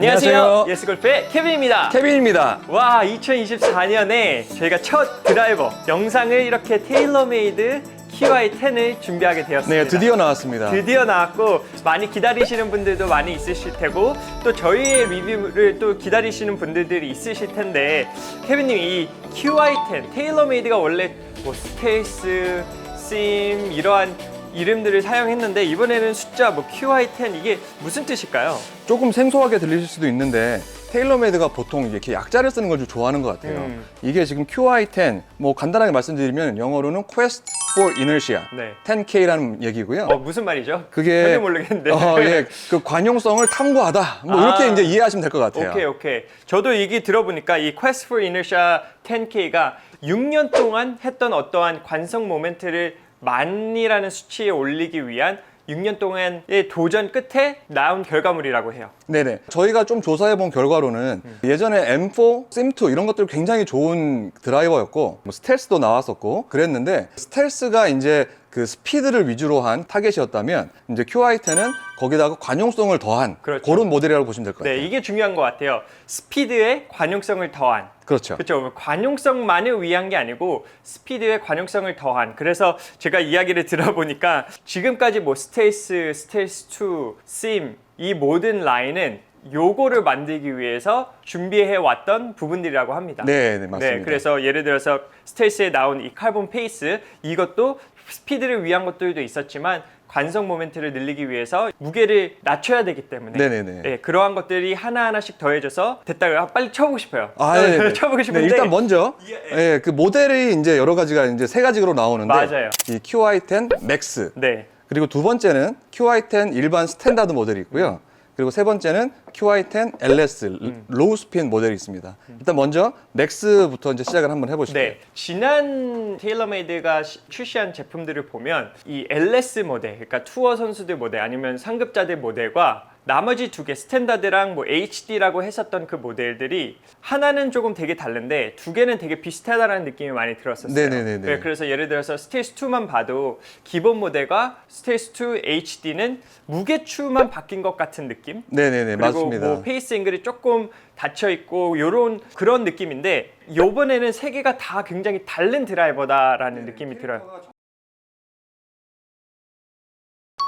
안녕하세요. 안녕하세요. 예스골프의 케빈입니다. 케빈입니다. 와, 2024년에 저희가 첫 드라이버 영상을 이렇게 테일러메이드 QI10을 준비하게 되었습니다. 네, 드디어 나왔습니다. 드디어 나왔고 많이 기다리시는 분들도 많이 있으실 테고 또 저희의 리뷰를 또 기다리시는 분들이 있으실 텐데 케빈님 이 QI10 테일러메이드가 원래 뭐 스페이스, 심 이러한 이름들을 사용했는데 이번에는 숫자 뭐 QI10 이게 무슨 뜻일까요? 조금 생소하게 들리실 수도 있는데 테일러메이드가 보통 이렇게 약자를 쓰는 걸 좀 좋아하는 것 같아요. 음. 이게 지금 QI10, 뭐 간단하게 말씀드리면 영어로는 Quest for Inertia, 네. 10K라는 얘기고요. 어 무슨 말이죠? 그게 전혀 모르겠는데. 어, 예, 그 관용성을 탐구하다. 뭐 이렇게 아. 이제 이해하시면 될 것 같아요. 오케이 오케이. 저도 얘기 들어보니까 이 Quest for Inertia 10K가 6년 동안 했던 어떠한 관성 모멘트를 만이라는 수치에 올리기 위한 6년 동안의 도전 끝에 나온 결과물이라고 해요. 네네. 저희가 좀 조사해 본 결과로는 음. 예전에 M4, 심2 이런 것들 굉장히 좋은 드라이버였고 뭐 스텔스도 나왔었고 그랬는데 스텔스가 이제 그 스피드를 위주로 한 타겟이었다면 이제 QI10은 거기다가 관용성을 더한 그렇죠. 그런 모델이라고 보시면 될 것 같아요. 네, 이게 중요한 것 같아요. 스피드에 관용성을 더한. 그렇죠. 그렇죠. 관용성만을 위한 게 아니고 스피드에 관용성을 더한. 그래서 제가 이야기를 들어보니까 지금까지 뭐 스테이스, 스테이스 2, 심 이 모든 라인은 요거를 만들기 위해서 준비해 왔던 부분들이라고 합니다. 네, 네, 맞습니다. 네, 그래서 예를 들어서 스테이스에 나온 이 카본 페이스 이것도 스피드를 위한 것들도 있었지만 관성 모멘트를 늘리기 위해서 무게를 낮춰야 되기 때문에 네네네. 네, 그러한 것들이 하나하나씩 더해져서 됐다. 아, 빨리 쳐보고 싶어요. 아, 네, 네. 쳐보고 싶은데 네, 일단 먼저 예, 예, 그 모델이 이제 여러 가지가 이제 세 가지로 나오는데 맞아요. 이 QI10 맥스 네. 그리고 두 번째는 QI10 일반 스탠다드 모델이 있고요. 그리고 세 번째는 QI10 LS 음. 로우 스핀 모델이 있습니다. 일단 먼저 맥스부터 이제 시작을 한번 해보실게요. 네, 지난 테일러메이드가 시- 출시한 제품들을 보면 이 LS 모델, 그러니까 투어 선수들 모델 아니면 상급자들 모델과 나머지 두 개 스탠다드랑 뭐 HD라고 했었던 그 모델들이 하나는 조금 되게 다른데 두 개는 되게 비슷하다라는 느낌이 많이 들었었어요. 네네네네. 네, 그래서 예를 들어서 스테이스 2만 봐도 기본 모델과 스테이스 2 HD는 무게추만 바뀐 것 같은 느낌? 네네네 그리고 맞습니다. 뭐 페이스 앵글이 조금 닫혀 있고 요런 그런 느낌인데 요번에는 세 개가 다 굉장히 다른 드라이버다라는 느낌이 들어요.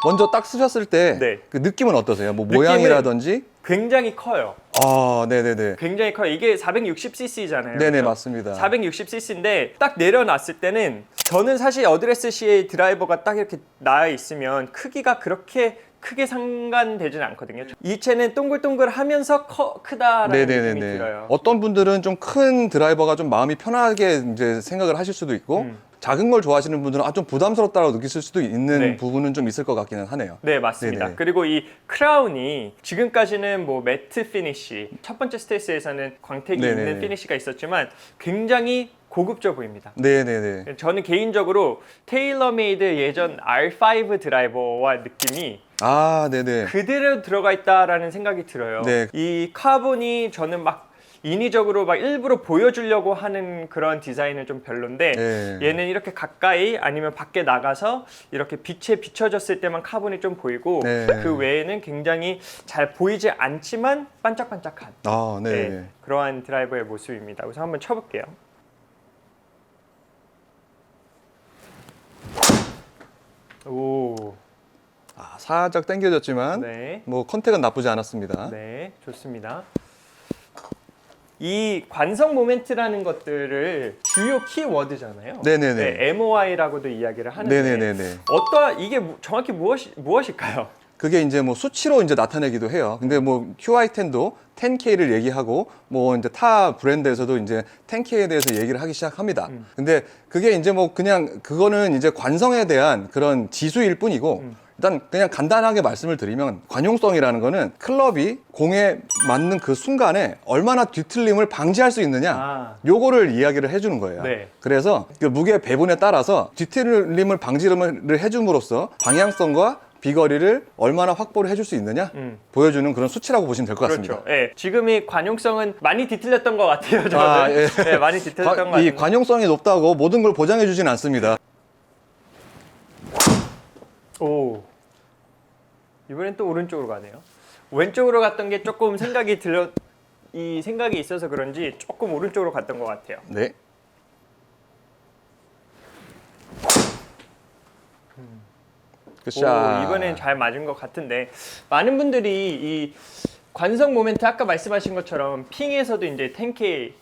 먼저 딱 쓰셨을 때그 네. 느낌은 어떠세요? 뭐 느낌은- 모양이라든지 굉장히 커요. 아 네네네 굉장히 커요. 이게 460cc잖아요. 네네 맞습니다. 460cc인데 딱 내려놨을 때는 저는 사실 어드레스 C의 드라이버가 딱 이렇게 나와 있으면 크기가 그렇게 크게 상관되진 않거든요. 이 채는 동글동글 하면서 커, 크다라는 느낌이 네네네네. 들어요. 어떤 분들은 좀 큰 드라이버가 좀 마음이 편하게 이제 생각을 하실 수도 있고 음. 작은 걸 좋아하시는 분들은 아 좀 부담스럽다고 느끼실 수도 있는 네. 부분은 좀 있을 것 같기는 하네요. 네 맞습니다. 네네. 그리고 이 크라운이 지금까지는 뭐 매트 피니시 첫 번째 스테이스에서는 광택이 네네네. 있는 피니시가 있었지만 굉장히 고급져 보입니다. 네네네. 저는 개인적으로 테일러메이드 예전 R5 드라이버와 느낌이 아 네네. 그대로 들어가 있다라는 생각이 들어요. 네. 이 카본이 저는 막 인위적으로 막 일부러 보여주려고 하는 그런 디자인은 좀 별론데 네. 얘는 이렇게 가까이 아니면 밖에 나가서 이렇게 빛에 비춰졌을 때만 카본이 좀 보이고 네. 그 외에는 굉장히 잘 보이지 않지만 반짝반짝한 아 네네. 네, 그러한 드라이버의 모습입니다. 우선 한번 쳐볼게요. 오, 아, 살짝 당겨졌지만 네. 뭐 컨택은 나쁘지 않았습니다. 네, 좋습니다. 이 관성 모멘트라는 것들을 주요 키워드잖아요. 네네네. 네, MOI라고도 이야기를 하는데 네네네네. 어떠한 이게 무- 정확히 무엇이 무엇일까요? 그게 이제 뭐 수치로 이제 나타내기도 해요. 근데 뭐 QI10도 10K를 얘기하고 뭐 이제 타 브랜드에서도 이제 10K에 대해서 얘기를 하기 시작합니다. 음. 근데 그게 이제 뭐 그냥 그거는 이제 관성에 대한 그런 지수일 뿐이고 음. 일단 그냥 간단하게 말씀을 드리면 관용성이라는 거는 클럽이 공에 맞는 그 순간에 얼마나 뒤틀림을 방지할 수 있느냐 아. 요거를 이야기를 해주는 거예요. 네. 그래서 그 무게 배분에 따라서 뒤틀림을 방지를 해줌으로써 방향성과 비거리를 얼마나 확보를 해줄 수 있느냐 음. 보여주는 그런 수치라고 보시면 될것 그렇죠. 같습니다. 예, 지금 이 관용성은 많이 뒤틀렸던 것 같아요. 저는 아, 예. 네, 많이 뒤틀렸던 것 과- 같아요. 이 관용성이 높다고 모든 걸 보장해 주진 않습니다. 오. 이번엔 또 오른쪽으로 가네요. 왼쪽으로 갔던 게 조금 생각이 들려 이 생각이 있어서 그런지 조금 오른쪽으로 갔던 것 같아요. 네. 오, 굿샷. 이번엔 잘 맞은 것 같은데 많은 분들이 이 관성 모멘트 아까 말씀하신 것처럼 핑에서도 이제 10K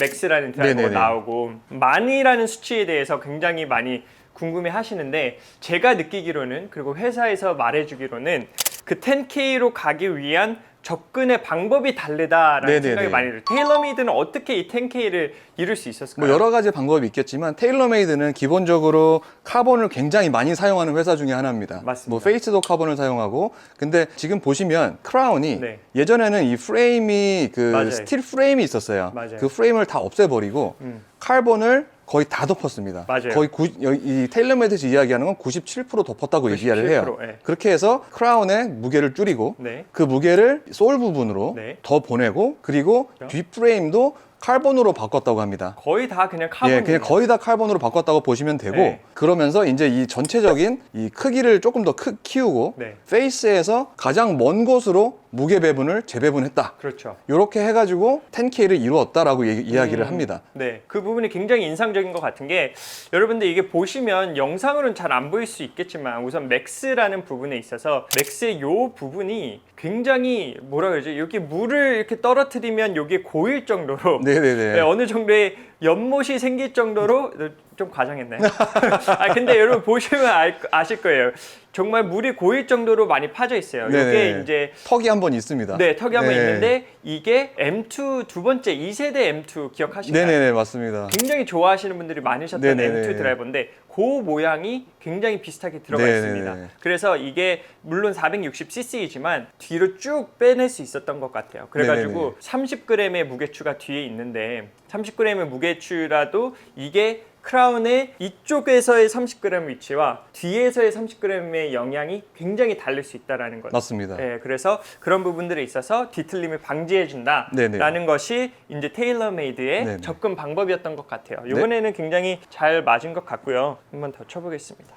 맥스라는 드라이버가 네네네. 나오고 많이라는 수치에 대해서 굉장히 많이 궁금해 하시는데 제가 느끼기로는 그리고 회사에서 말해주기로는 그 10K로 가기 위한 접근의 방법이 다르다라는 네네네. 생각이 많이 들어요. 테일러메이드는 어떻게 이 10K를 이룰 수 있었을까요? 뭐 여러 가지 방법이 있겠지만 테일러메이드는 기본적으로 카본을 굉장히 많이 사용하는 회사 중에 하나입니다. 맞습니다. 뭐 페이스도 카본을 사용하고 근데 지금 보시면 크라운이 네. 예전에는 이 프레임이 그 맞아요. 스틸 프레임이 있었어요. 맞아요. 그 프레임을 다 없애버리고 음. 카본을 거의 다 덮었습니다. 맞아요. 거의 구, 이 테일러메이드에서 이야기하는 건 97% 덮었다고 얘기를 해요. 97%, 예. 그렇게 해서 크라운의 무게를 줄이고 네. 그 무게를 소울 부분으로 네. 더 보내고 그리고 그렇죠. 뒷 프레임도 카본으로 바꿨다고 합니다. 거의 다 그냥 카본. 예, 그냥 거의 다 카본으로 바꿨다고 보시면 되고 네. 그러면서 이제 이 전체적인 이 크기를 조금 더 크, 키우고 네. 페이스에서 가장 먼 곳으로 무게 배분을 재배분했다. 그렇죠. 이렇게 해가지고 10K를 이루었다라고 얘기- 이야기를 음, 합니다. 네, 그 부분이 굉장히 인상적인 것 같은 게 여러분들 이게 보시면 영상으로는 잘 안 보일 수 있겠지만 우선 맥스라는 부분에 있어서 맥스의 요 부분이 굉장히 뭐라 그러지? 여기 물을 이렇게 떨어뜨리면 여기 고일 정도로 네네네. 네, 어느 정도의 연못이 생길 정도로 좀 과장했나요? 아 근데 여러분 보시면 알, 아실 거예요. 정말 물이 고일 정도로 많이 파져 있어요. 이게 네네. 이제 턱이 한 번 있습니다. 네 턱이 한번 네. 있는데 이게 M2 두 번째 2세대 M2 기억하시나요? 네네네 맞습니다. 굉장히 좋아하시는 분들이 많으셨던 네네네. M2 드라이버인데 그 모양이 굉장히 비슷하게 들어가 네네네. 있습니다. 그래서 이게 물론 460cc이지만 뒤로 쭉 빼낼 수 있었던 것 같아요. 그래가지고 네네네. 30g의 무게추가 뒤에 있는데 30g의 무게추라도 이게 크라운의 이쪽에서의 30g 위치와 뒤에서의 30g의 영향이 굉장히 다를 수 있다라는 거죠. 맞습니다. 네, 그래서 그런 부분들에 있어서 뒤틀림을 방지해준다라는 네네. 것이 이제 테일러메이드의 네네. 접근 방법이었던 것 같아요. 이번에는 굉장히 잘 맞은 것 같고요. 한번 더 쳐보겠습니다.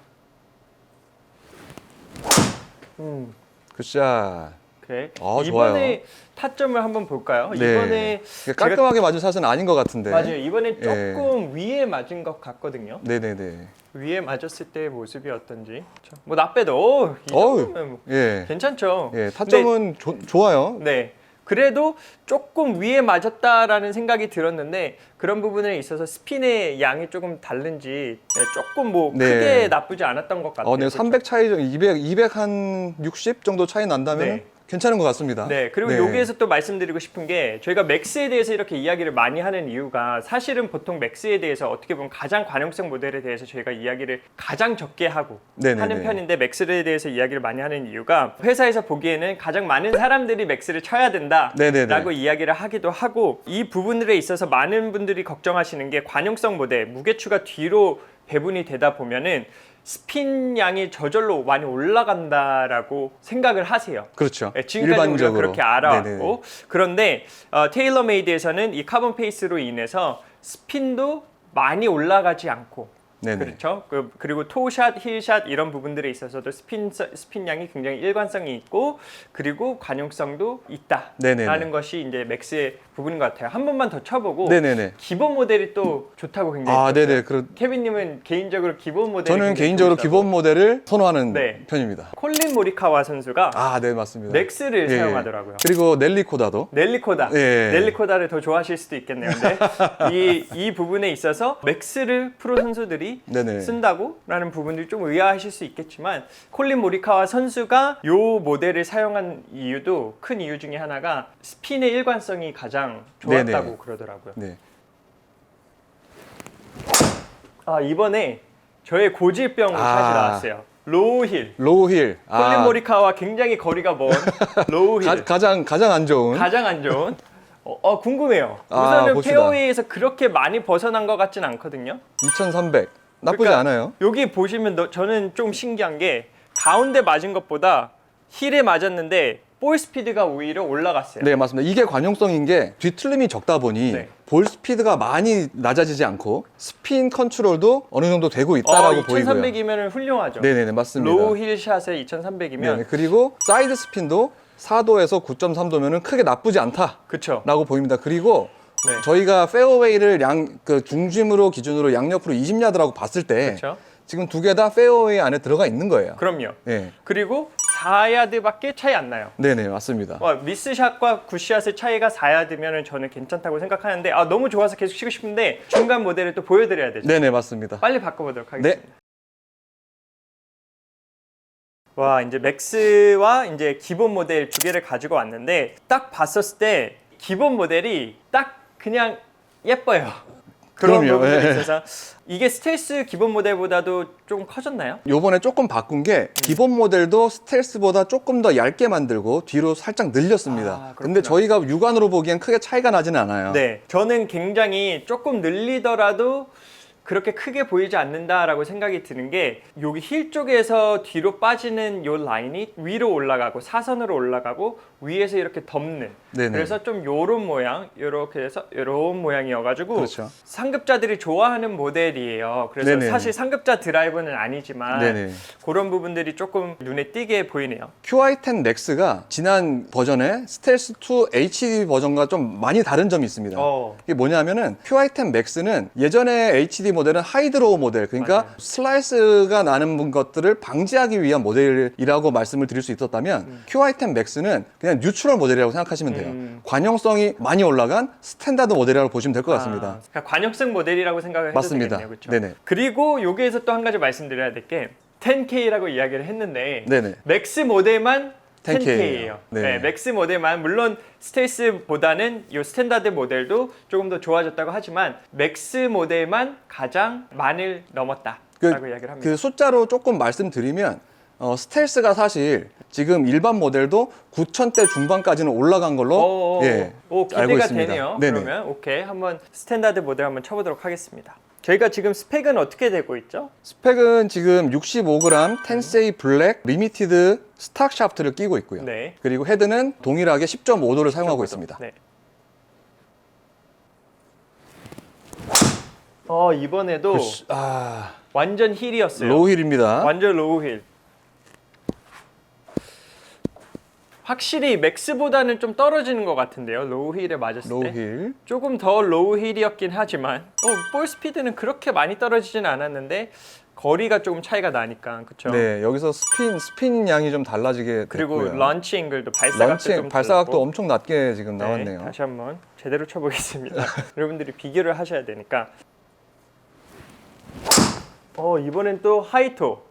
음, 굿샷. 그래. 아, 이번에 타점을 한번 볼까요? 네. 이번에 제가- 깔끔하게 맞은 샷은 아닌 것 같은데. 맞아요. 이번에 예. 조금 위에 맞은 것 같거든요. 네네네. 위에 맞았을 때의 모습이 어떤지. 저- 뭐 나빼도 이 어우. 정도면 뭐 예. 괜찮죠. 예. 타점은 조- 좋아요. 네. 그래도 조금 위에 맞았다라는 생각이 들었는데 그런 부분에 있어서 스핀의 양이 조금 다른지 네, 조금 뭐 네. 크게 나쁘지 않았던 것 같아요. 어, 네, 그렇죠? 300 차이, 200, 200 한 60 정도 차이 난다면 네. 괜찮은 것 같습니다. 네, 그리고 여기에서 또 말씀드리고 싶은 게 저희가 맥스에 대해서 이렇게 이야기를 많이 하는 이유가 사실은 보통 맥스에 대해서 어떻게 보면 가장 관용성 모델에 대해서 저희가 이야기를 가장 적게 하고 네네네. 하는 편인데 맥스에 대해서 이야기를 많이 하는 이유가 회사에서 보기에는 가장 많은 사람들이 맥스를 쳐야 된다라고 네네네. 이야기를 하기도 하고 이 부분들에 있어서 많은 분들이 걱정하시는 게 관용성 모델 무게추가 뒤로 배분이 되다 보면은 스핀 양이 저절로 많이 올라간다라고 생각을 하세요. 그렇죠. 네, 지금까지 우리가 일반적으로 그렇게 알아왔고 네네네. 그런데 어, 테일러메이드에서는 이 카본 페이스로 인해서 스핀도 많이 올라가지 않고 네네. 그렇죠. 그, 그리고 토샷, 힐샷 이런 부분들에 있어서도 스핀 스핀 양이 굉장히 일관성이 있고 그리고 관용성도. 있다라는 것이 이제 맥스의 부분인 것 같아요. 한 번만 더 쳐보고 네네네. 기본 모델이 또 좋다고 굉장히 아, 들었어요. 네네. 그 케빈님은 개인적으로 기본 모델 저는 개인적으로 기본 모델을 선호하는 네. 편입니다. 콜린 모리카와 선수가 아, 네, 맞습니다. 맥스를 예. 사용하더라고요. 그리고 넬리 코다도 넬리코다. 예. 넬리코다를 더 좋아하실 수도 있겠네요. 근데 이, 이 부분에 있어서 맥스를 프로 선수들이 네네. 쓴다고라는 부분들이 좀 의아하실 수 있겠지만 콜린 모리카와 선수가 이 모델을 사용한 이유도 큰 이유 중에 하나가 스핀의 일관성이 가장 좋았다고 네네. 그러더라고요. 네. 아 이번에 저의 고질병 아. 샷이 나왔어요. 로우힐. 로우 힐. 콜린 모리카와 굉장히 거리가 먼 로우힐. 가, 가장 가장 안 좋은 가장 안 좋은. 어, 어, 궁금해요. 아, 우선은 봅시다. 페어웨이에서 그렇게 많이 벗어난 것 같진 않거든요. 2300. 나쁘지 그러니까 않아요. 여기 보시면 너- 저는 좀 신기한 게 가운데 맞은 것보다 힐에 맞았는데 볼 스피드가 오히려 올라갔어요. 네, 맞습니다. 이게 관용성인 게 뒤틀림이 적다 보니 네. 볼 스피드가 많이 낮아지지 않고 스핀 컨트롤도 어느 정도 되고 있다라고 어, 보이고요. 2300이면 훌륭하죠. 네 네 네, 맞습니다. 로우 힐 샷에 2300이면 네, 그리고 사이드 스핀도 4도에서 9.3도면은 크게 나쁘지 않다라고 그쵸. 보입니다. 그리고 네. 저희가 페어웨이를 양, 그 중심으로 기준으로 양옆으로 20야드라고 봤을 때 그쵸. 지금 두 개 다 페어웨이 안에 들어가 있는 거예요. 그럼요. 예. 그리고 4야드밖에 차이 안 나요. 네네, 맞습니다. 와, 미스샷과 굿샷의 차이가 4야드면 저는 괜찮다고 생각하는데 아 너무 좋아서 계속 치고 싶은데 중간 모델을 또 보여드려야 되죠. 네네, 맞습니다. 빨리 바꿔보도록 하겠습니다. 와 이제 맥스와 이제 기본 모델 두 개를 가지고 왔는데 딱 봤었을 때 기본 모델이 딱 그냥 예뻐요. 그런 그럼요, 부분들이 예. 있어서 이게 스텔스 기본 모델보다도 조금 커졌나요? 요번에 조금 바꾼 게 기본 모델도 스텔스보다 조금 더 얇게 만들고 뒤로 살짝 늘렸습니다. 아, 그렇구나. 근데 저희가 육안으로 보기엔 크게 차이가 나지는 않아요. 네, 저는 굉장히 조금 늘리더라도 그렇게 크게 보이지 않는다라고 생각이 드는 게 여기 힐 쪽에서 뒤로 빠지는 요 라인이 위로 올라가고 사선으로 올라가고 위에서 이렇게 덮는 네네. 그래서 좀 요런 모양 요렇게 해서 요런 모양이어가지고 그렇죠. 상급자들이 좋아하는 모델이에요 그래서 네네. 사실 상급자 드라이브는 아니지만 네네. 그런 부분들이 조금 눈에 띄게 보이네요 QI10 맥스가 지난 버전의 스텔스 2 HD 버전과 좀 많이 다른 점이 있습니다. 어. 이게 뭐냐면은 QI10 맥스는 예전에 HD 모델은 하이드로우 모델, 그러니까 맞아요. 슬라이스가 나는 것들을 방지하기 위한 모델이라고 말씀을 드릴 수 있었다면 음. QI10 맥스는 그냥 뉴트럴 모델이라고 생각하시면 돼요. 음. 관용성이 많이 올라간 스탠다드 모델이라고 보시면 될 것 같습니다. 아, 그러니까 관역성 모델이라고 생각을 해도 맞습니다. 되겠네요. 그렇죠? 네네. 그리고 여기에서 또 한 가지 말씀드려야 될 게 10K라고 이야기를 했는데 네네. 맥스 모델만 10K 10K예요. 예요. 네. 네. 맥스 모델만 물론 스테이스보다는 이 스탠다드 모델도 조금 더 좋아졌다고 하지만 맥스 모델만 가장 만을 넘었다라고 그, 이야기를 합니다. 그 숫자로 조금 말씀드리면 어, 스텔스가 사실 지금 일반 모델도 9,000대 중반까지는 올라간 걸로 오, 예, 오, 알고 기대가 있습니다. 되네요. 네네. 그러면 오케이 한번 스탠다드 모델 한번 쳐보도록 하겠습니다. 저희가 지금 스펙은 어떻게 되고 있죠? 스펙은 지금 65g 텐세이 블랙 리미티드 스탁 샤프트를 끼고 있고요. 네. 그리고 헤드는 동일하게 10.5도를 사용하고 있습니다. 네. 어 이번에도 아, 완전 힐이었어요. 로우 힐입니다. 완전 로우 힐. 확실히 맥스보다는 좀 떨어지는 것 같은데요. 로우 힐에 맞았을 때. 힐. 조금 더 로우 힐이었긴 하지만 어, 볼 스피드는 그렇게 많이 떨어지진 않았는데 거리가 조금 차이가 나니까 그렇죠. 네, 여기서 스핀 스핀 양이 좀 달라지게 그리고 됐고요. 런치 앵글도 발사각도 런치 좀 발사각도 달랐고. 엄청 낮게 지금 나왔네요. 네, 다시 한번 제대로 쳐보겠습니다. 여러분들이 비교를 하셔야 되니까. 어 이번엔 또 하이토.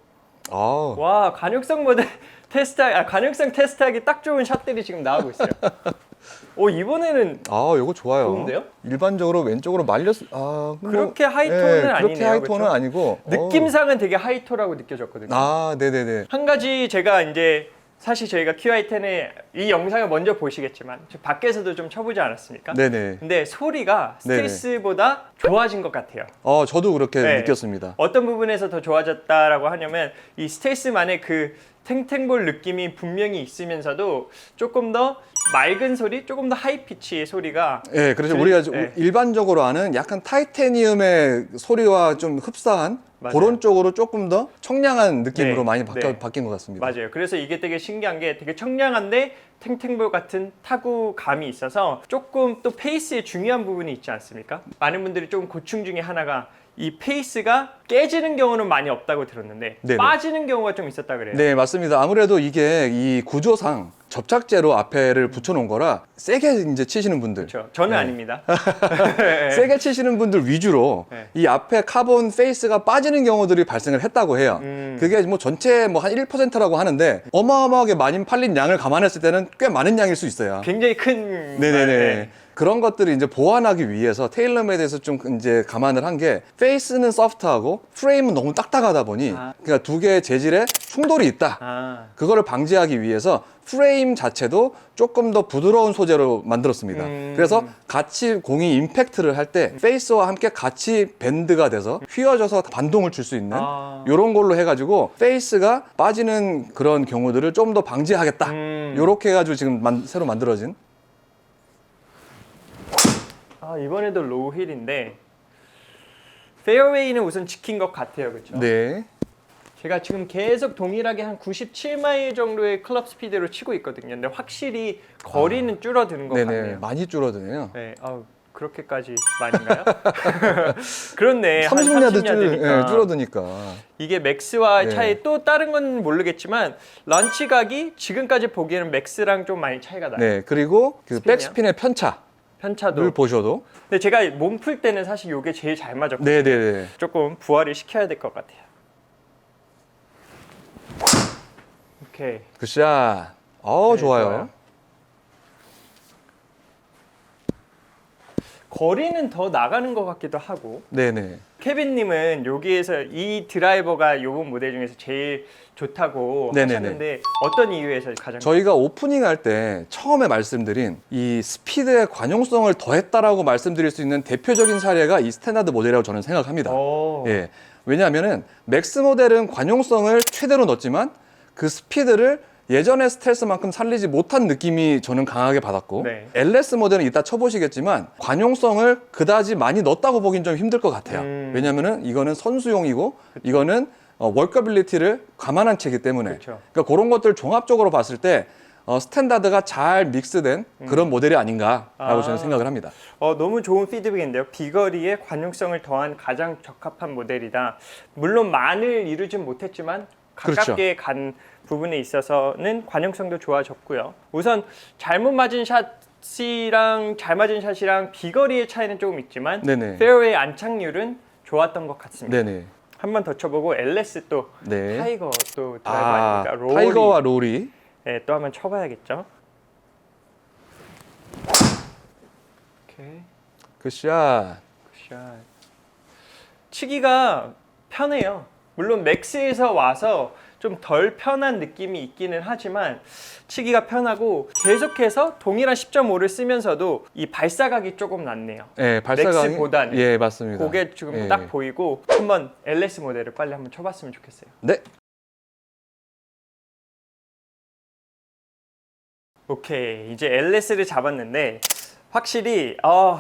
아, 와 관육성 모델 테스트 아 관육성 테스트하기 딱 좋은 샷들이 지금 나오고 있어요. 오 이번에는 아, 이거 좋아요. 좋은데요? 일반적으로 왼쪽으로 말렸 아, 뭐, 그렇게 하이톤은 예, 그렇게 아니네요, 하이톤은 그렇죠? 아니고 느낌상은 되게 하이토라고 느껴졌거든요. 어. 아, 네, 네, 네. 한 가지 제가 이제 사실 저희가 QI10의 이 영상을 먼저 보시겠지만 저 밖에서도 좀 쳐보지 않았습니까? 네, 네. 근데 소리가 네네. 스테이스보다 좋아진 것 같아요. 어, 저도 그렇게 네. 느꼈습니다. 어떤 부분에서 더 좋아졌다라고 하냐면 이 스테이스만의 그 탱탱볼 느낌이 분명히 있으면서도 조금 더 맑은 소리, 조금 더 하이 피치의 소리가 예, 그래서 들- 우리가 네. 일반적으로 아는 약간 타이타니움의 소리와 좀 흡사한 맞아요. 그런 쪽으로 조금 더 청량한 느낌으로 네, 많이 바뀌, 네. 바뀐 것 같습니다. 맞아요. 그래서 이게 되게 신기한 게 되게 청량한데 탱탱볼 같은 타구감이 있어서 조금 또 페이스에 중요한 부분이 있지 않습니까? 많은 분들이 조금 고충 중에 하나가 이 페이스가 깨지는 경우는 많이 없다고 들었는데 네네. 빠지는 경우가 좀 있었다 그래요. 네, 맞습니다. 아무래도 이게 이 구조상 접착제로 앞에를 붙여놓은 거라 세게 이제 치시는 분들, 그렇죠. 저는 네. 아닙니다. 세게 치시는 분들 위주로 네. 이 앞에 카본 페이스가 빠지는 경우들이 발생을 했다고 해요. 음. 그게 뭐 전체 뭐 한 1%라고 하는데 어마어마하게 많이 팔린 양을 감안했을 때는 꽤 많은 양일 수 있어요. 굉장히 큰 네네네. 네. 그런 것들을 이제 보완하기 위해서 테일러메이드에서 좀 이제 감안을 한 게 페이스는 소프트하고 프레임은 너무 딱딱하다 보니 아. 그러니까 두 개의 재질에 충돌이 있다. 아, 그거를 방지하기 위해서 프레임 자체도 조금 더 부드러운 소재로 만들었습니다. 음. 그래서 같이 공이 임팩트를 할 때 페이스와 함께 같이 밴드가 돼서 휘어져서 반동을 줄 수 있는 아. 이런 걸로 해가지고 페이스가 빠지는 그런 경우들을 좀 더 방지하겠다. 음. 이렇게 해가지고 지금 만- 새로 만들어진 아 이번에도 로우 힐인데 페어웨이는 우선 지킨 것 같아요, 그렇죠? 네. 제가 지금 계속 동일하게 한 97마일 정도의 클럽 스피드로 치고 있거든요. 근데 확실히 거리는 줄어드는 것 네네. 같네요. 많이 줄어드네요. 네, 아우, 그렇게까지 많이인가요? 그렇네. 한 30야드 30야드 줄, 니까. 예, 줄어드니까. 이게 맥스와 네. 차이 또 다른 건 모르겠지만 런치 각이 지금까지 보기에는 맥스랑 좀 많이 차이가 나요. 네, 그리고 그 스핀이요? 백스핀의 편차를 편차도. 보셔도. 근데 제가 몸 풀 때는 사실 이게 제일 잘 맞았고 네, 네, 네. 조금 부활을 시켜야 될 것 같아요. 오케이. 굿샷. 어, 네, 좋아요. 좋아요. 거리는 더 나가는 것 같기도 하고 네, 네. 케빈님은 여기에서 이 드라이버가 이번 모델 중에서 제일 좋다고 네네네. 하셨는데 어떤 이유에서 가장 저희가 오프닝 할 때 처음에 말씀드린 이 스피드의 관용성을 더했다라고 말씀드릴 수 있는 대표적인 사례가 이 스탠다드 모델이라고 저는 생각합니다. 어. 예. 왜냐하면은 맥스 모델은 관용성을 최대로 넣었지만 그 스피드를 예전의 스텔스만큼 살리지 못한 느낌이 저는 강하게 받았고 네. LS 모델은 이따 쳐보시겠지만 관용성을 그다지 많이 넣었다고 보긴 좀 힘들 것 같아요. 음. 왜냐하면은 이거는 선수용이고 이거는 어, 월커빌리티를 감안한 채기 때문에 그쵸. 그러니까 그런 것들 종합적으로 봤을 때 어, 스탠다드가 잘 믹스된 그런 모델이 아닌가라고 음. 아. 저는 생각을 합니다. 어, 너무 좋은 피드백인데요. 비거리에 관용성을 더한 가장 적합한 모델이다. 물론 만을 이루진 못했지만 그렇죠. 가깝게 간 부분에 있어서는 관용성도 좋아졌고요. 우선 잘못 맞은 샷이랑 잘 맞은 샷이랑 비거리의 차이는 조금 있지만 네네. 페어웨이 안착률은 좋았던 것 같습니다. 네네. 한 번 더 쳐보고 LS 또 네. 타이거 또 드라이버 아, 아 닙니까? 롤이 타이거와 롤이 네, 또 한 번 쳐봐야겠죠. 오케이. 굿샷. 굿샷. 치기가 편해요. 물론 맥스에서 와서 좀 덜 편한 느낌이 있기는 하지만 치기가 편하고 계속해서 동일한 10.5를 쓰면서도 이 발사각이 조금 낫네요. 예, 발사각이 맥스보다는. 예, 맞습니다. 그게 지금 예. 딱 보이고 한번 LS 모델을 빨리 한번 쳐봤으면 좋겠어요. 네. 오케이 이제 LS를 잡았는데 확실히 어,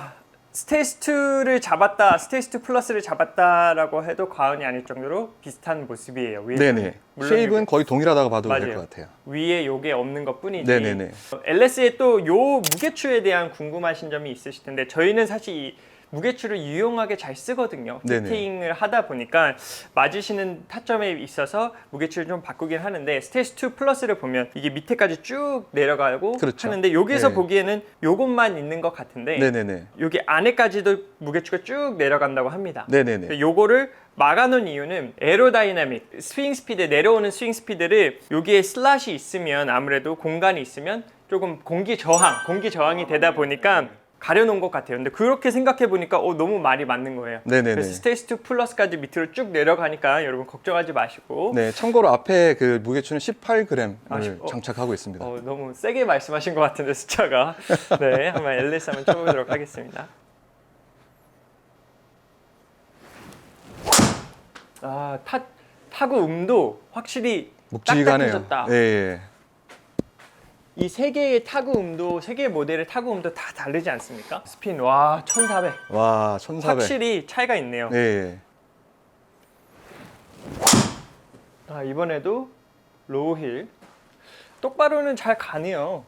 스테이스 2를 잡았다 스테이스 2 플러스를 잡았다라고 해도 과언이 아닐 정도로 비슷한 모습이에요 위에 네네. 쉐입은 거의 동일하다고 봐도 될 맞아요. 것 같아요. 위에 요게 없는 것 뿐이지 네네네. LS의 또 요 무게추에 대한 궁금하신 점이 있으실 텐데 저희는 사실 이 무게추를 유용하게 잘 쓰거든요. 네네. 피팅을 하다 보니까 맞으시는 타점에 있어서 무게추를 좀 바꾸긴 하는데 스테이스 2 플러스를 보면 이게 밑에까지 쭉 내려가고 그렇죠. 하는데 여기서 네. 보기에는 요것만 있는 것 같은데 네네네. 여기 안에까지도 무게추가 쭉 내려간다고 합니다. 네네네. 요거를 막아놓은 이유는 에로다이나믹 스윙 스피드 내려오는 스윙 스피드를 여기에 슬롯이 있으면 아무래도 공간이 있으면 조금 공기 저항 공기 저항이 되다 보니까 가려놓은 것 같아요. 근데 그렇게 생각해 보니까 어, 너무 말이 맞는 거예요. 네네네. 그래서 스테이스 2 플러스까지 밑으로 쭉 내려가니까 여러분 걱정하지 마시고 네, 참고로 앞에 그 무게추는 18g을 아, 십- 어. 장착하고 있습니다. 어, 너무 세게 말씀하신 것 같은데 숫자가 네 한번 LS 한번 쳐보도록 하겠습니다. 아 타, 타구 음도 확실히 묵직하네요. 딱딱해졌다. 예, 예. 이 세 개의 타구 음도 세 개의 모델의 타구 음도 다 다르지 않습니까? 스핀 와 1,400. 와, 1400. 확실히 차이가 있네요. 예, 예. 아 이번에도 로우 힐 똑바로는 잘 가네요.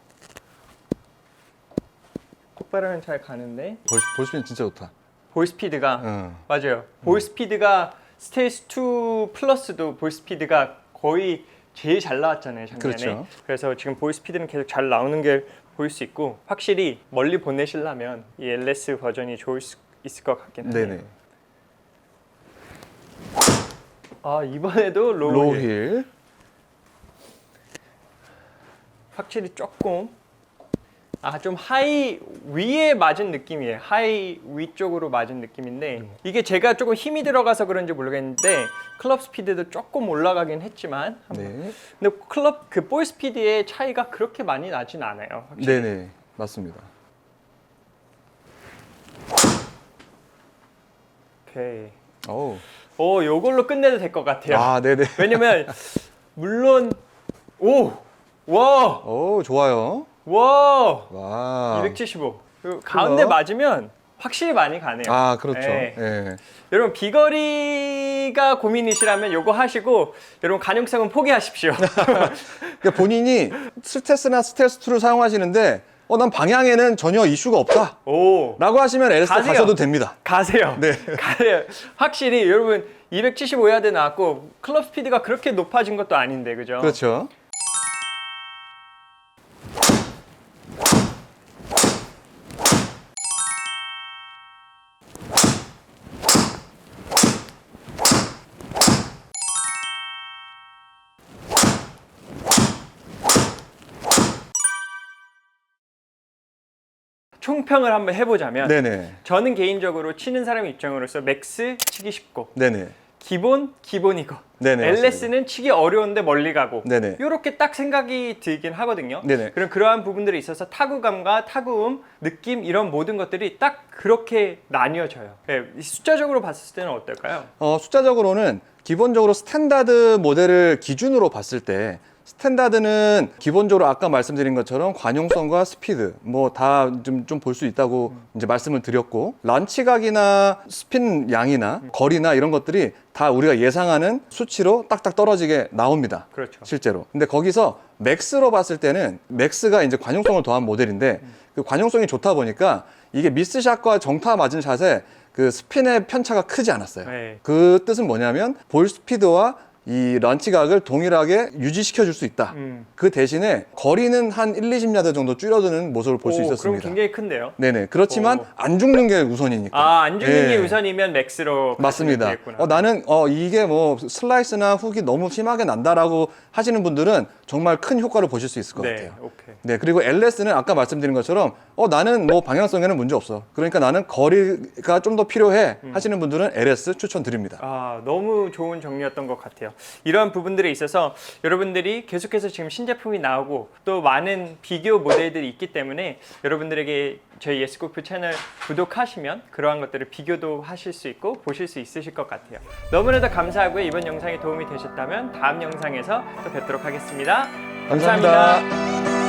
똑바로는 잘 가는데 볼, 볼스핀 진짜 좋다. 볼 스피드가 응. 맞아요. 볼 스피드가 스테이스 2 플러스도 볼 스피드가 거의 제일 잘 나왔잖아요 작년에. 그렇죠. 그래서 지금 볼 스피드는 계속 잘 나오는 게 보일 수 있고 확실히 멀리 보내시려면 이 LS 버전이 좋을 수 있을 것 같긴 해요. 네네. 아 이번에도 로우, 힐. 로힐. 확실히 조금 아 좀 하이 위에 맞은 느낌이에요. 하이 위쪽으로 맞은 느낌인데 음. 이게 제가 조금 힘이 들어가서 그런지 모르겠는데 클럽 스피드도 조금 올라가긴 했지만. 네. 근데 클럽 그 볼 스피드의 차이가 그렇게 많이 나진 않아요. 확실히. 네네. 맞습니다. 오케이. 어우. 오 요걸로 끝내도 될 것 같아요. 아, 네네. 왜냐면 물론 오 와, 오, 좋아요. 와, 와. 275. 그 가운데. 맞으면 확실히 많이 가네요. 아 그렇죠. 네. 예. 여러분 비거리가 고민이시라면 요거 하시고 여러분 가능성은 포기하십시오. 그러니까 본인이 스텔스나 스텔스 2를 사용하시는데 어 난 방향에는 전혀 이슈가 없다. 오 라고 하시면 LS 가세요. 가셔도 됩니다. 가세요. 네. 가세요. 확실히 여러분 275야드 나왔고 클럽 스피드가 그렇게 높아진 것도 아닌데 그죠? 그렇죠. 총평을 한번 해보자면 네네. 저는 개인적으로 치는 사람 입장으로서 맥스 치기 쉽고 네네. 기본 기본이고 네네, LS는 치기 어려운데 멀리 가고 네네. 이렇게 딱 생각이 들긴 하거든요. 네네. 그럼 그러한 부분들에 있어서 타구감과 타구음, 느낌 이런 모든 것들이 딱 그렇게 나뉘어져요. 네, 숫자적으로 봤을 때는 어떨까요? 어, 숫자적으로는 기본적으로 스탠다드 모델을 기준으로 봤을 때 스탠다드는 기본적으로 아까 말씀드린 것처럼 관용성과 스피드 뭐 다 좀 좀 볼 수 있다고 이제 말씀을 드렸고 런치각이나 스핀 양이나 거리나 이런 것들이 다 우리가 예상하는 수치로 딱딱 떨어지게 나옵니다. 그렇죠. 실제로. 근데 거기서 맥스로 봤을 때는 맥스가 이제 관용성을 더한 모델인데 그 관용성이 좋다 보니까 이게 미스샷과 정타 맞은 샷에 그 스핀의 편차가 크지 않았어요. 네. 그 뜻은 뭐냐면 볼 스피드와 이 런치각을 동일하게 유지시켜 줄 수 있다. 음. 그 대신에 거리는 한 1, 20야드 정도 줄어드는 모습을 볼 수 오, 있었습니다. 그럼 굉장히 큰데요. 네네. 그렇지만 오. 안 죽는 게 우선이니까. 아, 안 죽는 게 예. 우선이면 맥스로 맞습니다. 되겠구나. 어, 나는 어, 이게 뭐 슬라이스나 훅이 너무 심하게 난다라고 하시는 분들은 정말 큰 효과를 보실 수 있을 것 네, 같아요. 오케이. 네, 그리고 LS는 아까 말씀드린 것처럼 어, 나는 뭐 방향성에는 문제 없어. 그러니까 나는 거리가 좀 더 필요해 음. 하시는 분들은 LS 추천드립니다. 아, 너무 좋은 정리였던 것 같아요. 이러한 부분들에 있어서 여러분들이 계속해서 지금 신제품이 나오고 또 많은 비교 모델들이 있기 때문에 여러분들에게 저희 예스코프 채널 구독하시면 그러한 것들을 비교도 하실 수 있고 보실 수 있으실 것 같아요. 너무나도 감사하고요. 이번 영상이 도움이 되셨다면 다음 영상에서 또 뵙도록 하겠습니다 감사합니다.